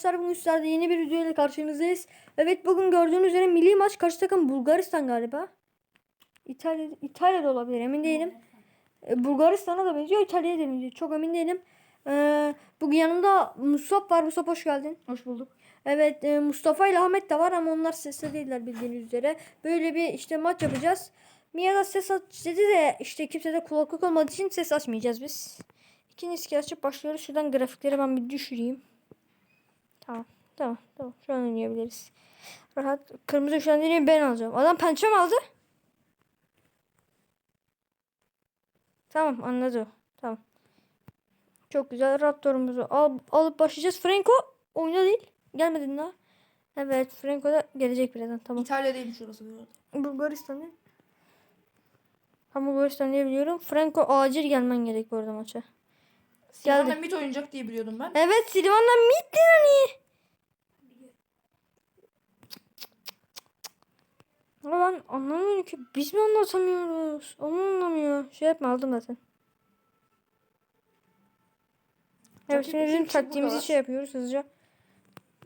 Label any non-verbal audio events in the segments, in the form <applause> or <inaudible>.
Arkadaşlar bugün sizlerle yeni bir video ile karşınızdayız. Evet bugün gördüğünüz üzere milli maç karşı takım Bulgaristan galiba. İtalya, İtalya'da olabilir emin değilim. E, Bulgaristan'a da benziyor İtalya'ya da benziyor. Çok emin değilim. E, bugün yanımda Musab var. Musab hoş geldin. Hoş bulduk. Evet e, Mustafa ile Ahmet de var ama onlar sesli değiller bildiğiniz üzere. Böyle bir işte maç yapacağız. Mia da ses aç dedi de işte kimse de kulaklık olmadığı için ses açmayacağız biz. İkinci kez açıp başlıyoruz. Şuradan grafikleri ben bir düşüreyim. Tamam. Tamam. Tamam. Şu an oynayabiliriz. Rahat. Kırmızı şu an değil ben alacağım. Adam pençe mi aldı? Tamam anladı. Tamam. Çok güzel. Raptor'umuzu al, alıp başlayacağız. Franco oyunda değil. Gelmedin daha. Evet Franco da gelecek birazdan. Tamam. İtalya'daymış orası bu arada. Bulgaristan değil. Ha Bulgaristan diye biliyorum. Franco acil gelmen gerek bu arada maça. Silvana mid oynayacak diye biliyordum ben. Evet Silvan'la mid yani. Ama ben anlamıyorum ki. Biz mi anlatamıyoruz? Onu anlamıyor. Şey yapma aldım zaten. Evet şimdi bizim taktiğimizi şey yapıyoruz hızlıca.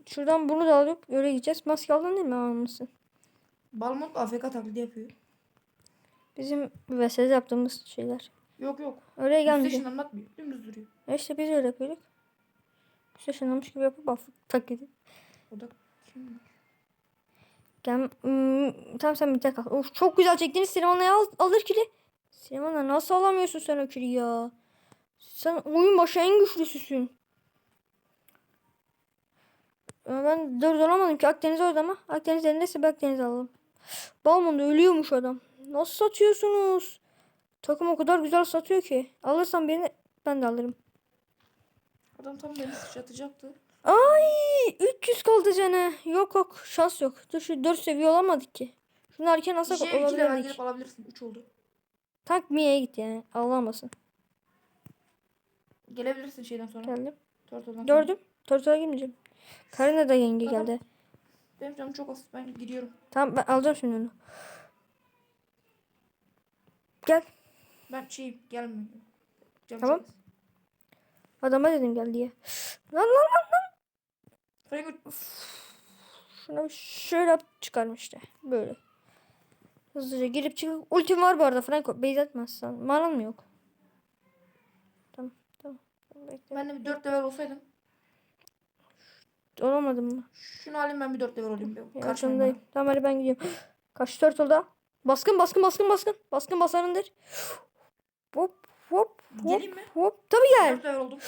Şuradan bunu da alıp öyle gideceğiz. Maske aldın değil mi? Almışsın. Balmont AFK taklidi yapıyor. Bizim VS'de yaptığımız şeyler. Yok yok. Oraya Üste gelmeyecek. ışınlanmatmıyor. Dümdüz duruyor. E işte biz öyle yapıyorduk. İşte şınlamış gibi yapıp affık taklidi. O da kim? Gel, hmm, tamam sen bir tek al. Of, çok güzel çektiğiniz Süleyman'la al, alır kili. Süleyman'la nasıl alamıyorsun sen o kili ya? Sen oyun başı en güçlüsüsün. Ben dört olamadım ki Akdeniz orada ama. Akdeniz elindeyse bir Akdeniz alalım. Balmon'da ölüyormuş adam. Nasıl satıyorsunuz? Takım o kadar güzel satıyor ki. Alırsam birini ben de alırım. Adam tam beni sıçratacaktı. Ay 300 kaldı canı. Yok yok şans yok. Dur şu 4 seviye olamadık ki. Şunu erken alsak Şey 2 level olabilirdik. gelip alabilirsin. 3 oldu. Tank Mia'ya git yani. Alamasın. Gelebilirsin şeyden sonra. Geldim. Sonra. Gördüm. Tortola girmeyeceğim. Karina da yenge Tamam. geldi. Benim canım çok az. Ben gidiyorum. Tamam ben alacağım şimdi onu. Gel. Ben şeyim gelmiyorum. Canım Tamam. çok az. Adama dedim gel diye. Lan lan lan lan. Şuna bir şöyle yap çıkarmış işte. Böyle. Hızlıca girip çıkıp. Ultim var bu arada Franco. Base atmazsan. Manan mı yok? Tamam. Tamam. Bekle. ben de bir 4 level olsaydım. Olamadım mı? Şunu alayım ben bir 4 level olayım. Karşındayım. Tamam hadi ben gidiyorum. <gasps> Kaç turtle'da? Baskın baskın baskın baskın. Baskın basarındır. <gasps> Hop hop hop Geleyim mi? hop. Tabii gel. 4 level oldum.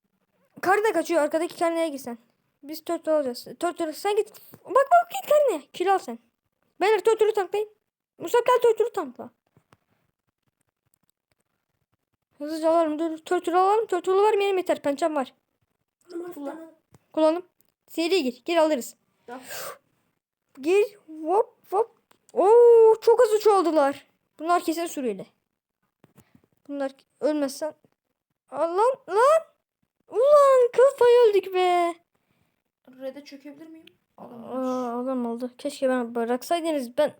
<gasps> Karne kaçıyor. Arkadaki karneye git sen. Biz turtle alacağız. Turtle sen git. Bak bak git karneye. Kill al sen. Beyler turtle'u tanklayın. Musab gel turtle'u tankla. Hızlıca alalım. Dur. Turtle'u alalım. Turtle'u var benim yeter. Pençem var. Kullan. Kullanım. Seri gir. Gir alırız. Gir. Hop hop. Oo çok hızlı çoğaldılar. Bunlar kesin Suriyeli. Bunlar ölmezsen. Aa, Lan lan. Ulan kıl payı öldük be. Red'e çökebilir miyim? Adamlar, Aa, adam oldu. Keşke ben bıraksaydınız. Ben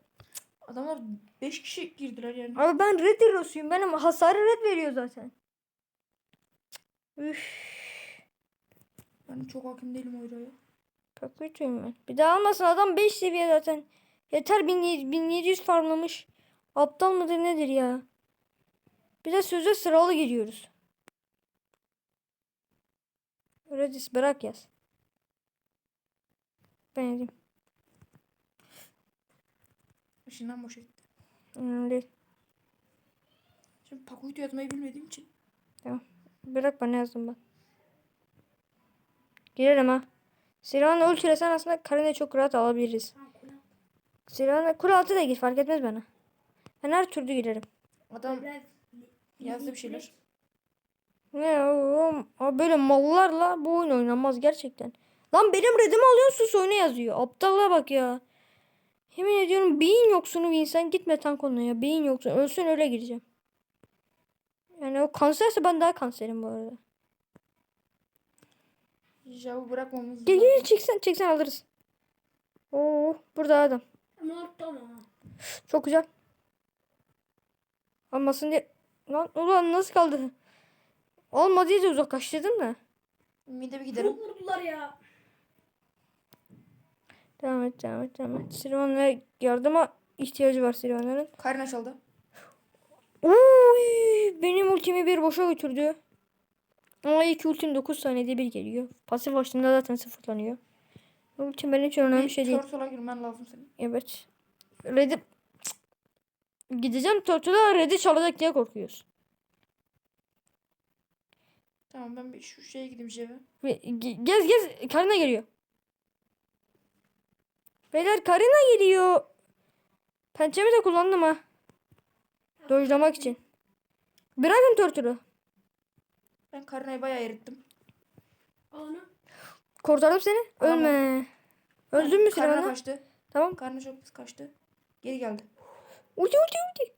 adamlar 5 kişi girdiler yani. abi ben red hero'suyum. Benim hasarı red veriyor zaten. Üf. Ben çok hakim değilim Oyra'ya. Çok kötüyüm ben. Bir daha almasın adam 5 seviye zaten. Yeter 1700, 1700 farmlamış. Aptal mıdır nedir ya? Bir de söze sıralı giriyoruz. Redis bırak yaz. Ben edeyim. İşinden boş etti. Önemli değil. Şimdi Pakuit'i yazmayı bilmediğim için. Bırak bana yazdım ben. Girelim ha. Silahını ultresen aslında Karina'yı çok rahat alabiliriz. Silahını kule altı da gir fark etmez bana. Ben her türlü girerim. Adam yazdı bir şeyler. Ne o, o böyle mallarla bu oyun oynanmaz gerçekten. Lan benim redimi alıyorsun sus oyuna yazıyor. Aptala bak ya. Yemin ediyorum beyin yoksunu bir insan gitme tank onunla ya. Beyin yoksun. Ölsün öyle gireceğim. Yani o kanserse ben daha kanserim bu arada. Jav'ı bırakmamız Gel lazım. gel çeksen çeksen alırız. Oo burada adam. Çok güzel. Almasın diye. Lan ulan nasıl kaldı? Olmadı diye uzaklaştırdın mı? Mide bir giderim. Çok vurdular ya. Devam et devam et devam et. Sirvan'a yardıma ihtiyacı var Sirvan'ların. Karina çaldı. Uy, benim ultimi bir boşa götürdü. Ama ilk ultim 9 saniyede bir geliyor. Pasif açtığımda zaten sıfırlanıyor. Ultim benim için önemli bir şey değil. Turtle'a girmen lazım senin. Evet. Red'i gideceğim Turtle'a Red'i çalacak diye korkuyoruz. Tamam ben bir şu şeye gideyim Jeve. Ve ge- gez gez Karina geliyor. Beyler Karina geliyor. Pençemi de kullandım ha. Dojlamak için. Bırakın Turtle'ı. Ben Karina'yı bayağı erittim. Onu. Kurtardım seni. Tamam. Ölme. Öldün mü Karina Sirvan'a? kaçtı. Tamam. Karina çok pis kaçtı. Geri geldi. Ulti ulti ulti.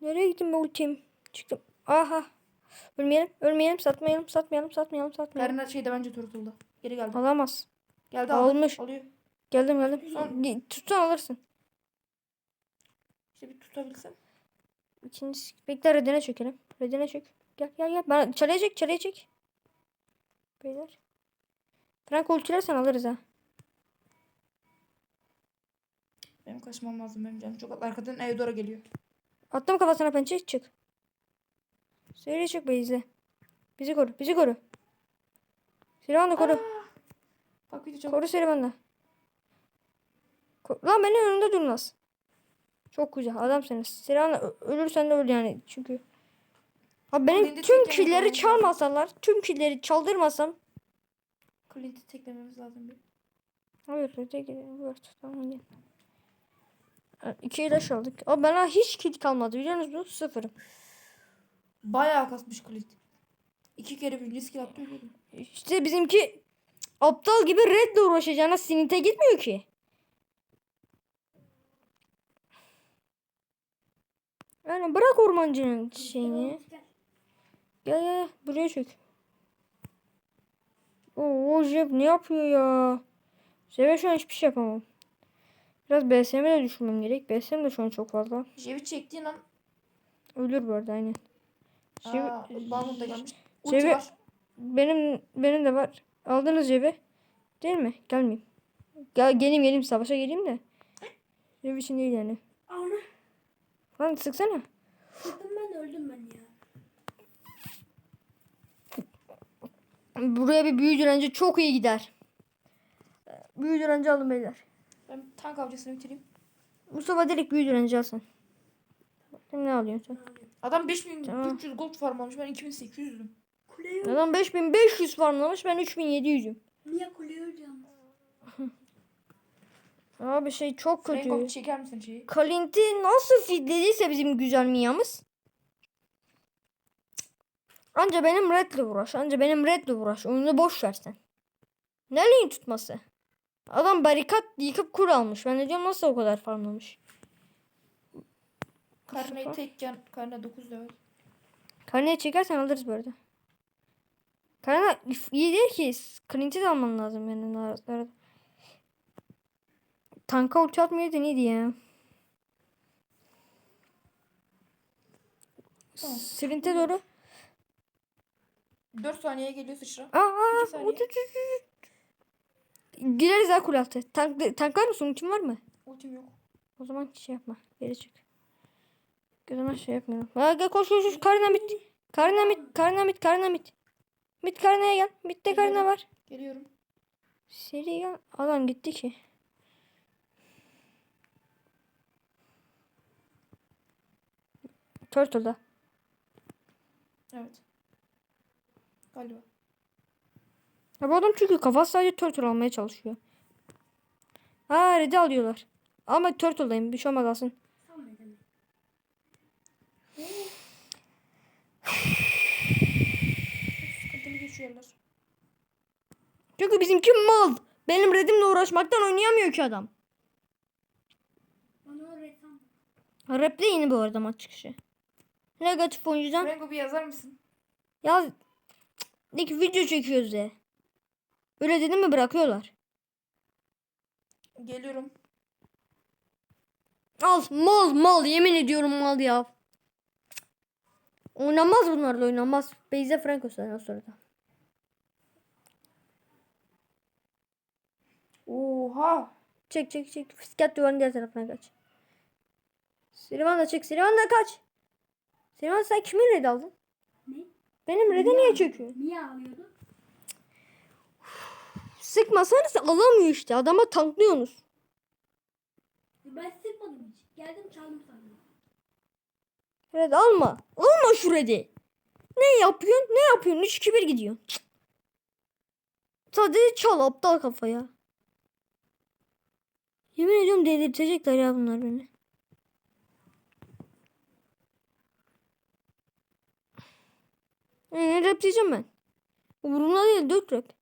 Nereye gittim ben ultim? Çıktım. Aha. Ölmeyelim, ölmeyelim, satmayalım, satmayalım, satmayalım, satmayalım. Karina şeyde bence Turtle'da. Geri geldi. Alamaz. Geldi aldı. Almış. Alıyor. Geldim geldim. Son- Tutsan alırsın. İşte bir tutabilsem. İkincisi. Bekle redine çökelim. Redine çök. Gel gel gel. Bana çalıya çek çalıya çek. Beyler. Frank ultilersen alırız ha. Benim kaçmam lazım benim canım çok arkadan Eudora geliyor. Attım kafasına pençe çık. Seri çık be izle. Bizi koru. Bizi koru. Silahını koru. Bak de çok Koru Serivan'da. Lan benim önümde durmaz. Çok güzel adamsınız. Serivan ö- ölürsen de öl yani çünkü. Abi benim Elinde tüm killeri çalmasalar, tüm killeri çaldırmasam. Clint'i teklememiz lazım bir. Hayır, öte gidiyor. Tamam gel. İki ilaç aldık. Abi bana hiç kil kalmadı biliyor musunuz? Sıfırım. Bayağı kasmış Clint. İki kere birinci skill attı. İşte bizimki aptal gibi redle uğraşacağına sinite gitmiyor ki. Yani bırak ormancının şeyini. Gel. Gel buraya çök. Oo Jeb ne yapıyor ya? Jeb'e şu an hiçbir şey yapamam. Biraz BSM'e de düşürmem gerek. BSM de şu an çok fazla. Jevi çektiğin an Ölür bu arada aynen. Jeb, Aa, da gelmiş. Var. benim benim de var. Aldınız Jeb'i. Değil mi? Gelmeyeyim. Gel, geleyim geleyim savaşa geleyim de. Jev için değil yani. Onu. Lan sıksana. Sıktım ben öldüm ben ya. Buraya bir büyü direnci çok iyi gider. Büyü direnci alın beyler. Ben tank avcısını bitireyim. Mustafa direkt büyü direnci alsın. Sen ne alıyorsun sen? Adam 5300 Tamam. gold farm almış. Ben 2800'üm. Kuleyi Adam 5500 farmlamış ben 3700'üm. Niye kuleyi öleceğim? Abi şey çok kötü. Franco çeker misin şeyi? Kalint'i nasıl fitlediyse bizim güzel Mia'mız. Anca benim Red'le uğraş. Anca benim Red'le uğraş. Oyunu boş versen. Ne lane tutması? Adam barikat yıkıp kur almış. Ben de diyorum nasıl o kadar farmlamış. Karina'yı tekken. Karina 9 level. Karneyi çekersen alırız bu arada. Karne iyi değil ki. Clint'i de alman lazım yani. arada. Tanka ulti atmayaydın iyiydi ya. Sprint'e doğru. 4 saniyeye geliyor sıçra. Aa, aa, saniye. ulti, ulti, ulti. Gireriz ha kule altı. Tank, tank var mısın? Ultin var mı? Ultim yok. O zaman şey yapma. Geri çık. O zaman şey yapmıyorum. Ha, gel koş koş koş. Karina mit. Karina mit. Karina mit. Karina mit. Mit Karina'ya gel. Mitte Karina var. Geliyorum. Seri gel. Adam gitti ki. Turtle'da. Evet. Galiba. Ya bu adam çünkü kafası sadece Turtle almaya çalışıyor. Ha Red'i alıyorlar. Ama Turtle'dayım. Bir şey olmaz alsın. Sıkıntılı geçiyorlar. Çünkü bizimki mal. Benim Red'imle uğraşmaktan oynayamıyor ki adam. Onu öğretsem. Rap'te yeni bu arada maç çıkışı. Negatif oyuncudan Franco bir yazar mısın? yaz de ki video çekiyoruz de. Öyle dedim mi bırakıyorlar. Geliyorum. Al mal mal yemin ediyorum mal ya. Oynamaz bunlarla oynamaz. Beyze Franco sonra sonra da. Oha. Çek çek çek. Fıskat duvarın diğer tarafına kaç. Sirivan da çek. Sirivan da kaç. Sirivan sen kimin red aldın? Ne? Benim red'e niye çöküyorsun? Niye ağlıyordu? Sıkmasanız alamıyor işte. Adama tanklıyorsunuz. Ben sıkmadım hiç. Geldim çaldım sandım. Red alma. Alma şu red'i. Ne yapıyorsun? Ne yapıyorsun? 3-2-1 gidiyorsun. Cık. Sadece çal aptal kafaya. Yemin ediyorum delirtecekler ya bunlar beni. Ne rap diyeceğim ben. Umurumda değil dört rap.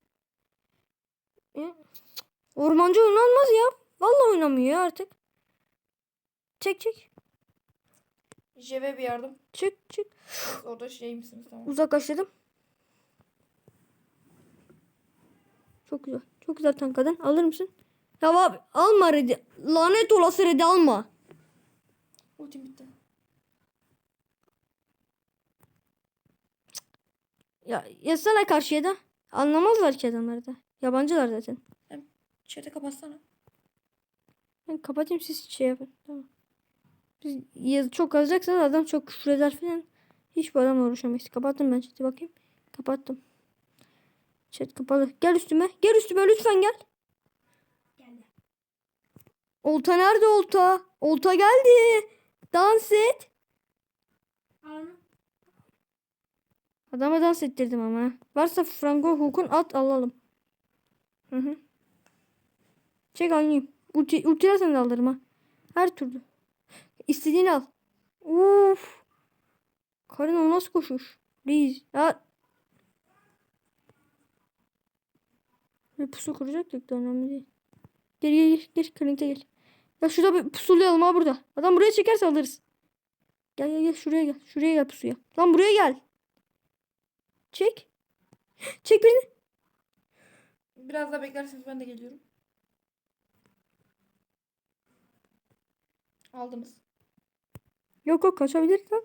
Ormancı oynanmaz ya. Vallahi oynamıyor artık. Çek çek. JB bir yardım. Çık çık. Siz orada şey misiniz tamam. Uzaklaştırdım. Çok güzel. Çok güzel tankadan. Alır mısın? Ya abi alma Red'i. Lanet olası Red'i alma. Ultim bitti. Ya yazsana karşıya da. Anlamazlar ki adamlar da. Yabancılar zaten. Chat'i kapatsana. Ben kapatayım siz şey yapın. Tamam. Biz yaz çok yazacaksanız adam çok küfür eder falan. Hiç bu adamla uğraşamayız. Kapattım ben chat'i bakayım. Kapattım. Chat kapalı. Gel üstüme. Gel üstüme lütfen gel. Geldi. Olta nerede olta? Olta geldi. Dans et. Anı. Adama dans ettirdim ama. Varsa Franco Hukun at alalım. Hı hı. Çek oynayayım. Ulti, ultilersen de alırım ha. Her türlü. İstediğini al. Uf. Karın o nasıl koşuş? Reis. Ya. Bir pusu kuracaktık da önemli değil. Gel gel gel. Gel Clint'e gel. Ya şurada bir pusulayalım ha burada. Adam buraya çekerse alırız. Gel gel gel şuraya gel. Şuraya gel pusuya. Lan buraya gel. Çek. Çek birini. Biraz daha beklerseniz ben de geliyorum. Aldınız. Yok yok kaçabilir lan.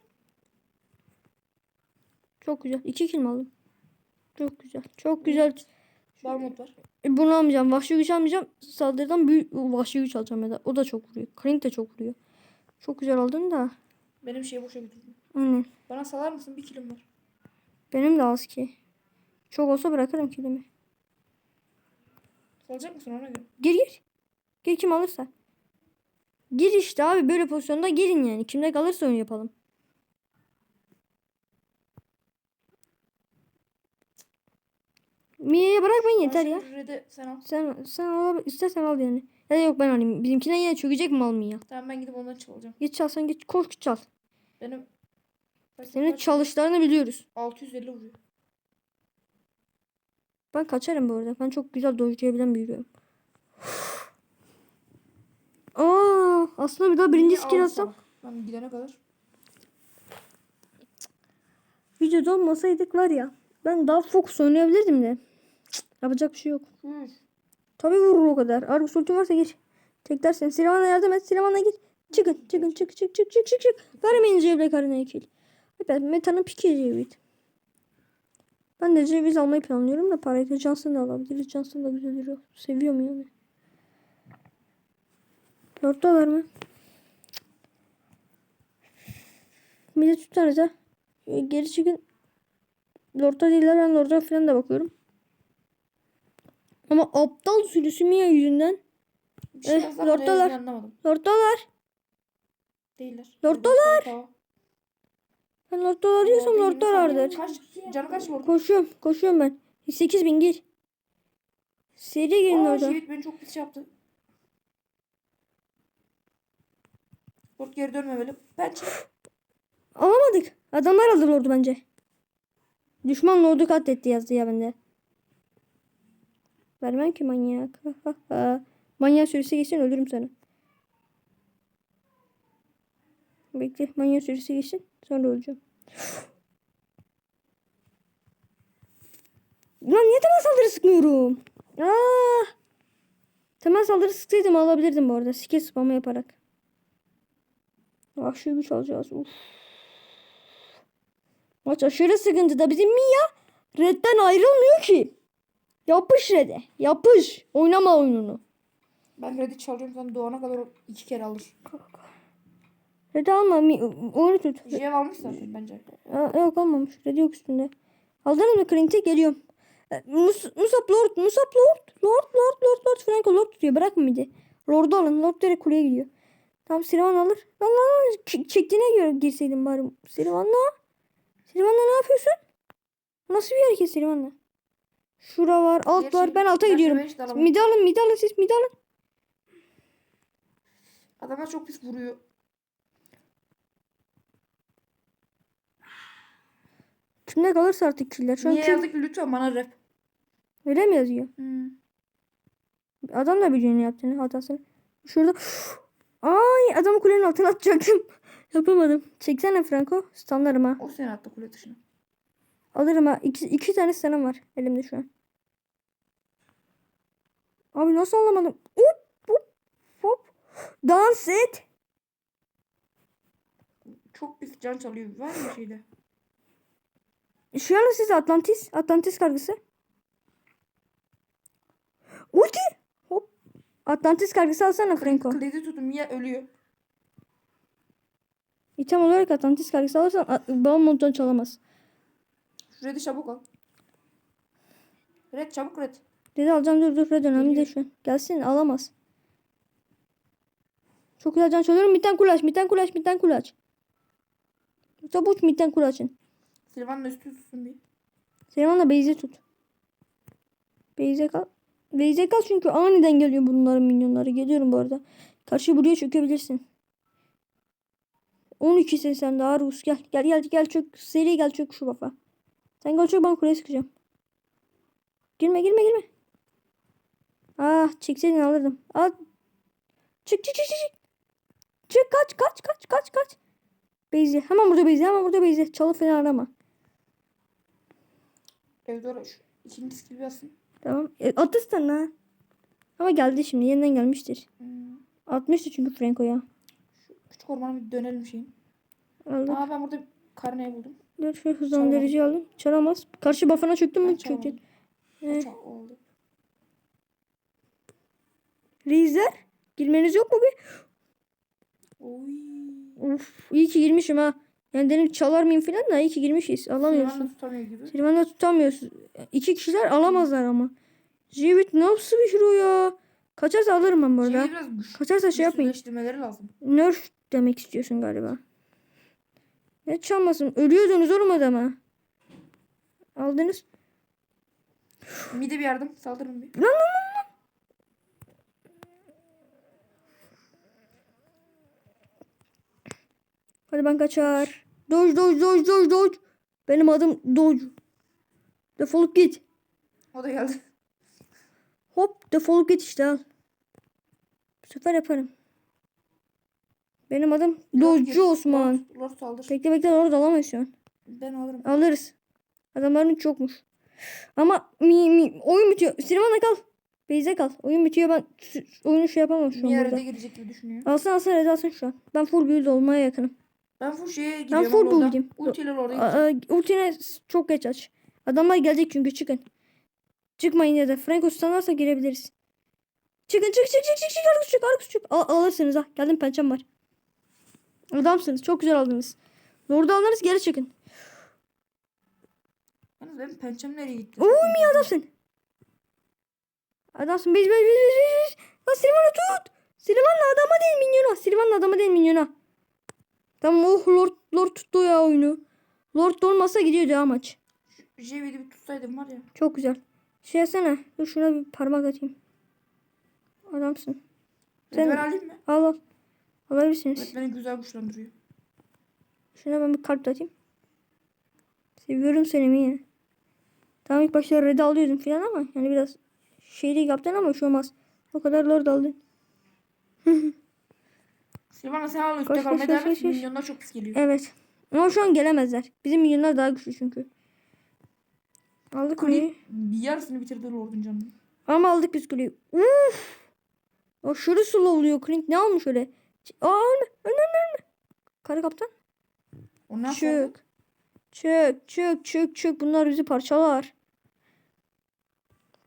Çok güzel. İki kill mi aldım? Çok güzel. Çok güzel. Barmut var. E, Bunu almayacağım. Vahşi güç almayacağım. Saldırıdan büyük vahşi güç alacağım ya da. O da çok vuruyor. Krink de çok vuruyor. Çok güzel aldın da. Benim şeyi boşa götürdüm. Aynen. Bana salar mısın? Bir kilim var. Benim de az ki. Çok olsa bırakırım killimi. Salacak mısın ona göre? Gir gir. Gir kim alırsa. Gir işte abi böyle pozisyonda girin yani. Kimde kalırsa onu yapalım. Mia'ya bırakmayın yeter ya. Sen al. Sen sen al istersen al yani. Ya da yok ben alayım. Bizimkinden yine çökecek mi al Mia? Tamam ben gidip ondan çalacağım. Git çalsan git git çal. Benim Senin çalışlarını biliyoruz. 650 vuruyor. Ben kaçarım bu arada. Ben çok güzel dojlayabilen bir yürüyorum. Aa, aslında bir daha birinci skill alsam? Ben gidene kadar. Videoda olmasaydık var ya. Ben daha fokus oynayabilirdim de. Cık, Yapacak bir şey yok. Hı. Tabii vurur o kadar. Argus ultin varsa gir. Tek dersen Siravan'a yardım et. Siravan'a gir. Çıkın çıkın çık çık çık çık çık çık. Vermeyin Cevle karına kill. Evet Meta'nın piki Ceviz. Ben de ceviz almayı planlıyorum da parayı da Johnson da alabiliriz. Johnson da güzel duruyor. Seviyorum yani. Lord'dalar mı? Bir de tutarız ha. Ee, Geri çıkın. Lord'da değiller. Ben Lord'a falan da bakıyorum. Ama aptal sürüsü Mia yüzünden. Bir şey Eh, lorddalar. Lord'dalar. Değiller. Lorddalar. Ben Lord'dalar diyorsam Lord'da Lord'dalardır. Kaç? Canı kaç Lord? Koşuyorum. Koşuyorum ben. 8000 gir. Seri girin orada. Jivit beni çok pis yaptı. Lord geri dönmemeli. Ben. Alamadık. Adamlar aldı Lord'u bence. Düşman Lord'u katletti yazdı ya bende. Vermem ki manyak. <laughs> Manyak sürüsü geçsin ölürüm sana. Bekle manyak sürüsü geçsin. Sonra öleceğim. Lan niye temel saldırı sıkmıyorum? Aa! Temel saldırı sıksaydım alabilirdim bu arada. Skill spamı yaparak. Vahşi güç alacağız. Uf. Maç aşırı sıkıntıda. Bizim Mia Red'den ayrılmıyor ki. Yapış Red'e. Yapış. Oynama oyununu. Ben Reddit çalıyorum sen doğana kadar iki kere alır. Red'i alma. Oyunu tut. Jev almış zaten bence. Aa, yok almamış. Red yok üstünde. Aldın mı Clint'i? Geliyorum. E, Mus Musab Lord. Musab Lord. Lord Lord Lord Lord. Franco Lord tutuyor. Bırakma midi. Lord'u alın. Lord direkt kuleye gidiyor. Tamam Sirivan alır. Lan lan lan. Çektiğine göre girseydin bari. Sirivan'la. Sirivan'la ne yapıyorsun? Nasıl bir hareket Sirivan'la? Şura var. Alt Gerçi var. Ben alta gidiyorum. Midi alın. Midi alın siz. Midi alın. Adamlar çok pis vuruyor. Kimde kalırsa artık killer. Şu an Niye kim? yazık ki lütfen bana rap. Öyle mi yazıyor? Hmm. Adam da biliyor ne yaptığını hatasını. Şurada Ay adamı kulenin altına atacaktım. <laughs> Yapamadım. Çeksene Franco. Standarım ha. O seni attı kule dışına. Alırım ha. İki, iki tane standım var elimde şu an. Abi nasıl alamadım? Hop hop hop. Dans et. Çok pis can çalıyor. Var mı şeyde? Şu an siz Atlantis. Atlantis kargısı. Ulti. Hop. Atlantis kargısı alsana Franco. Kledi tutun Mia ölüyor. İtem olarak Atlantis kargısı alırsan moddan çalamaz. Red'i çabuk al. Red çabuk Red. Dedi alacağım dur dur red önemli değil şu an. Gelsin alamaz. Çok güzel can çalıyorum. Mitten kulaç, mitten kulaç, mitten kulaç. Tabuç mitten kulaçın. Silvan'la üstü tutsun bir. Süleyman'la Beyze tut. Beyze kal. Beyze kal çünkü aniden geliyor bunların minyonları. Geliyorum bu arada. Karşı buraya çökebilirsin. 12 sen daha Rus gel. Gel gel gel çök. Seri gel çök şu kafa. Sen gel çök ben kuleye sıkacağım. Girme girme girme. Ah çekseydin alırdım. Al. Çık çık çık çık. çık. Kaç kaç kaç kaç kaç. Beyze. Hemen burada Beyze. Hemen burada Beyze. Çalı falan arama. Evdora şu ikinci skill versin. Tamam. E, atısın ha. Ama geldi şimdi. Yeniden gelmiştir. Hmm. Atmıştı çünkü Franco'ya. Şu küçük ormana bir dönelim şeyin. Aldım. Aa ben burada karneyi buldum. Dur şu hızlandırıcı aldım. Çalamaz. Karşı buff'ına çöktün mü? Çöktün. Çal oldu. Reisler. Girmeniz yok mu bir? Oy. Uf, iyi ki girmişim ha. Yani dedim çalar mıyım falan da iyi ki girmişiz. Alamıyorsun. Gibi. Silvan'da tutamıyorsun. İki kişiler alamazlar ama. Jivit nasıl bir hero ya? Kaçarsa alırım ben bu arada. Kaçarsa şey yapmayın. lazım. Nerf demek istiyorsun galiba. Ne çalmasın? Ölüyordunuz oğlum adama. Aldınız. Mide bir yardım saldırın bir. Lan lan lan lan. Hadi ben kaçar. Doge doge doge doge doge. Benim adım Doge. Defolup git. O da geldi. Hop defolup git işte al. Bu sefer yaparım. Benim adım Doge Osman. Lord, Lord saldır. Bekle bekle orada alamayız şu an. Ben alırım. Alırız. Adamların çokmuş. Ama mi, mi, oyun bitiyor. Sinemana kal. Beyze kal. Oyun bitiyor ben oyunu şey yapamam şu an Mia burada. Girecek gibi düşünüyor. Alsın alsın alsın şu an. Ben full build olmaya yakınım. Ben full şeye gidiyorum. full Lord'a. build'im. Ultiyle Lord'a gideceğim. Aa, ultine çok geç aç. Adamlar gelecek çünkü çıkın. Çıkmayın ya da Franco tutanlarsa girebiliriz. Çıkın çık çık çık çık çık Argus çık Argus çık. Al, alırsınız ha. Geldim pençem var. Adamsınız. Çok güzel aldınız. Lord'u alırız geri çıkın. Yalnız benim pençem nereye gitti? Oo mi adamsın. Adamsın. Biz biz biz biz biz. Lan Silvan'ı tut. Silvan'la adama değil minyona. Silvan'la adama değil minyona. Tamam oh Lord, Lord tuttu ya oyunu. Lord olmasa gidiyor ya maç. Jevidi bir tutsaydım var ya. Çok güzel. Şey yapsana. Dur şuna bir parmak atayım. Adamsın. Sen... Ben alayım mı? Al al. Alabilirsiniz. Evet beni güzel güçlendiriyor. Şuna ben bir kalp atayım. Seviyorum seni Mia. Tamam ilk başta red alıyordum falan ama yani biraz şeylik yaptın ama şu olmaz. O kadar lord aldın. <laughs> Silvana sen al üstte koş, kalmaya koş, devam koş, et. koş. Milyonlar çok pis geliyor. Evet. Ama şu an gelemezler. Bizim milyonlar daha güçlü çünkü. Aldık? Kuleyi bir yarısını bitirdi Lord'un canını. Ama aldık biz kuleyi. Uf. Aşırı slow oluyor. Clint ne almış öyle? Ç- Aa ölme. Ölme ölme ölme. Kara kaptan. O ne yapalım? Çık. Çık çık çık çık. Bunlar bizi parçalar.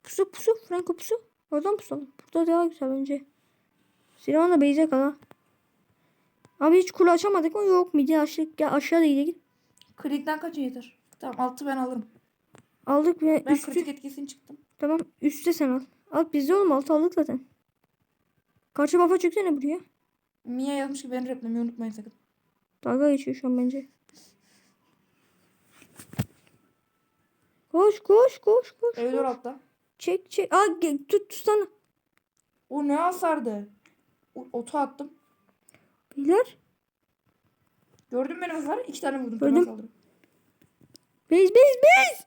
Pusu pusu. Franco pusu. Oradan pusalım. Burada daha güzel bence. Silahla beyze kala. Abi hiç kule açamadık mı? Yok midi aşağı, gel aşağıda gidelim. Kritikten kaçın yeter. Tamam altı ben alırım. Aldık ve Ben üstü. kritik etkisini çıktım. Tamam üstte sen al. Al bizde oğlum altı aldık zaten. Karşı bafa çöksene buraya. Mia yazmış ki beni replemeyi unutmayın sakın. Dalga geçiyor şu an bence. Koş koş koş koş. Evler altta. Çek çek. Aa tut tutsana. O ne hasardı? O, otu attım. Beyler. Gördün benim hasarı? İki tane vurdum. Gördüm. Gördüm. Saldırı. Base base base.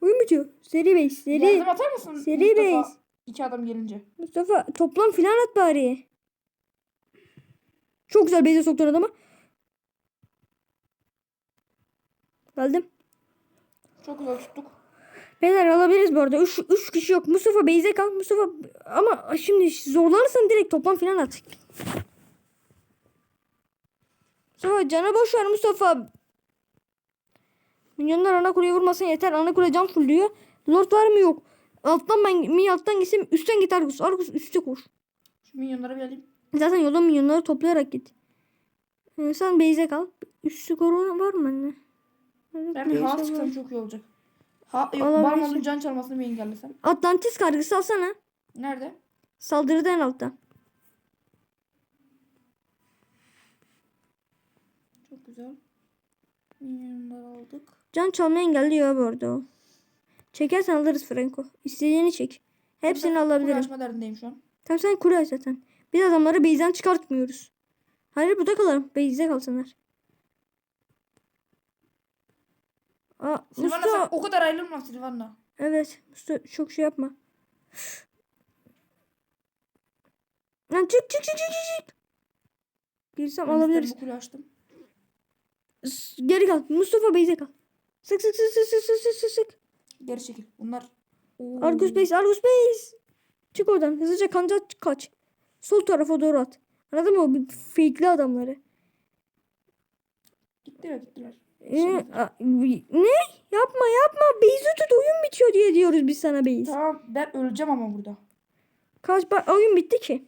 Oyun bitiyor. Seri base seri. Yardım atar mısın? Seri Mustafa? base. İki adam gelince. Mustafa toplam filan at bari. Çok güzel base'e soktun adamı. Geldim. Çok güzel tuttuk. Beyler alabiliriz bu arada. 3 3 kişi yok. Mustafa base'e kal. Mustafa ama şimdi zorlanırsan direkt toplam filan at. Mustafa cana boş ver Mustafa. Milyonlar ana kuleye vurmasın yeter. Ana kule can fullüyor. Lord var mı yok. Alttan ben mi alttan gitsem üstten git Argus. Argus üste koş. Şu minyonlara bir alayım. Zaten yolda milyonları toplayarak git. Ee, sen base'e kal. Üstü korona var mı bende? Ben bir hava çıksam çok iyi olacak. Ha, yok. Barmal'ın can çalmasını bir engellesem. Atlantis kargısı alsana. Nerede? Saldırıda en altta. Çok güzel. Minyonları aldık. Can çalmayı engelliyor bu arada. Çekersen alırız Franco. İstediğini çek. Hepsini Ben alabilirim. kule açma derdindeyim şu an. Tamam sen aç zaten. Biz adamları base'den çıkartmıyoruz. Hayır burada kalalım. Base'de kalsınlar. Aa, Silvana sen Mustafa. o kadar ayrılma Silvana. Evet. Mustafa çok şey yapma. Lan çık çık çık çık çık. Girsem Ben alabiliriz. Bu kule açtım. Geri kalk. Mustafa Beyze kalk. Sık sık sık sık sık sık sık sık. Geri çekil. Bunlar. Oo. Argus Bey, Argus Bey. Çık oradan. Hızlıca kanca kaç. Sol tarafa doğru at. Anladın mı o bir fake'li adamları? Gittiler gittiler. Ee, ne? Yapma yapma. Beyzi tut oyun bitiyor diye diyoruz biz sana Beyz. Tamam ben öleceğim ama burada. Kaç bak oyun bitti ki.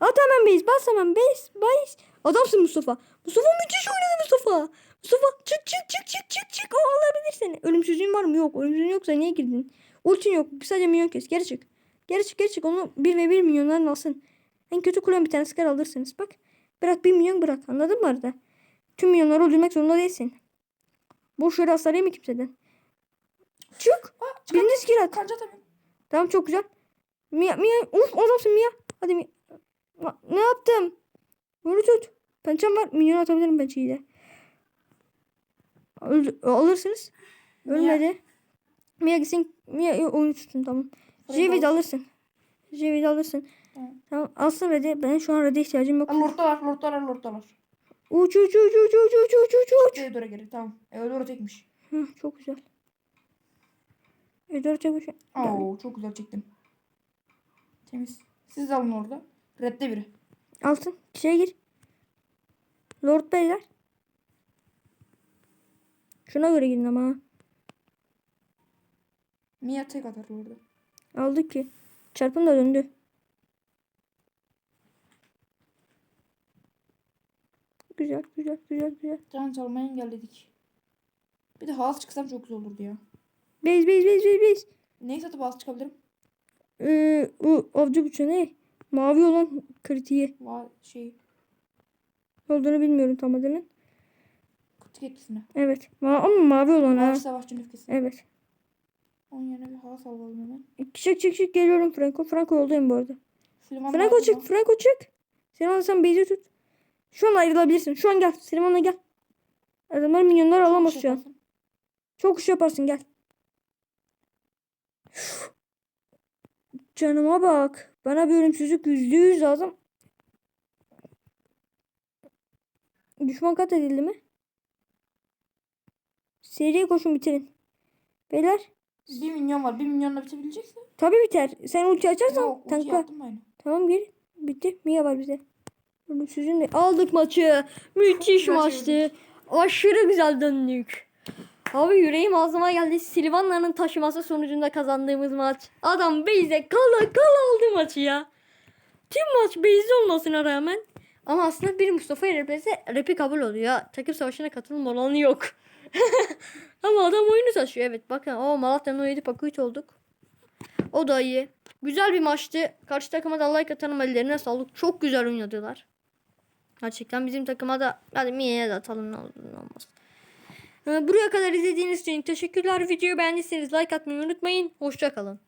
At hemen Beyz bas hemen Beyz. Beyz. Adamsın Mustafa. Mustafa müthiş oynadı Mustafa. Mustafa çık çık çık çık çık çık. O alabilir seni. Ölümsüzlüğün var mı? Yok. Ölümsüzlüğün yoksa niye girdin? Ultin yok. Sadece minyon kes. Geri çık. Geri çık geri çık. Onu 1 ve 1 milyonların alsın. En kötü kulen bir tane skar alırsınız. Bak. Bırak 1 milyon bırak. Anladın mı arada? Tüm milyonları öldürmek zorunda değilsin. Boş yere hasar yeme kimseden. Çık. Birinci skill at. Kanca tabii. Tamam çok güzel. Mia Mia uf adamsın Mia. Hadi Mia. Ne yaptım? Bunu tut. Pençem var. Minyon atabilirim pençeyi de. Alırsınız. Ölmedi. Mia gitsin. Mia oyunu tutsun tamam. Javid alırsın. Javid alırsın. Tamam. Tamam alsın Red'i. Ben şu an Red'e ihtiyacım yok. Aa, Lorddalar lorddalar lorddalar. Uç uç uç uç uç uç uç uç uç. Eudora geri tamam. Eudora tekmiş. Hı, çok güzel. Edor çabuş. Oo çok güzel çektim. Temiz. Siz alın orada. Redde biri. Alsın. Şeye gir. Lord Beyler. Şuna göre girin ama. Mia tek atar orada. Aldık ki. Çarpım da döndü. Güzel güzel güzel güzel. Can çalmayı engelledik. Bir de haz çıksam çok güzel olurdu ya. Base base base base base. Neyi satıp haz çıkabilirim? Ee, o avcı bıçağı ne? Mavi olan kritiği. Va şey Ne olduğunu bilmiyorum tam adını. kutuk etkisine. Evet. Ma ama mavi olan ha. Ağır savaşçı nüfkesi. Evet. Onun yerine bir haz alalım hemen. Çık çık çık geliyorum Franco. Franco yoldayım bu arada. Silvan Franco çık. Franco çık. Seliman sen base'i tut. Şu an ayrılabilirsin. Şu an gel. Seliman'la gel. Adamlar milyonlar alamaz şu an. Çok iş yaparsın gel. Canıma bak. Bana bir ölümsüzlük yüzde yüz lazım. Düşman kat edildi mi? Seriye koşun bitirin. Beyler. Bir milyon var. Bir milyonla bitebilecekse. Tabi biter. Sen ulti açarsan Yok ulti tanka. yaptım. Tamam gir. Bitti. Mia var bize. Ölümsüzün de. Aldık maçı. Müthiş güzel maçtı. çevirdik. Aşırı güzel döndük. Abi yüreğim ağzıma geldi. Silvana'nın taşıması sonucunda kazandığımız maç. Adam Beyze kala kala aldı maçı ya. Tüm maç base'de olmasına rağmen. Ama aslında bir Mustafa ile rapi kabul oluyor. Takım savaşına katılım olanı yok. <laughs> Ama adam oyunu taşıyor. Evet bakın o Malatya'nın 17 pakı 3 olduk. O da iyi. Güzel bir maçtı. Karşı takıma da like atanım ellerine sağlık. Çok güzel oynadılar. Gerçekten bizim takıma da hadi Mia'ya da atalım ne olur ne olmaz. Ee, Buraya kadar izlediğiniz için teşekkürler. Videoyu beğendiyseniz like atmayı unutmayın. Hoşçakalın.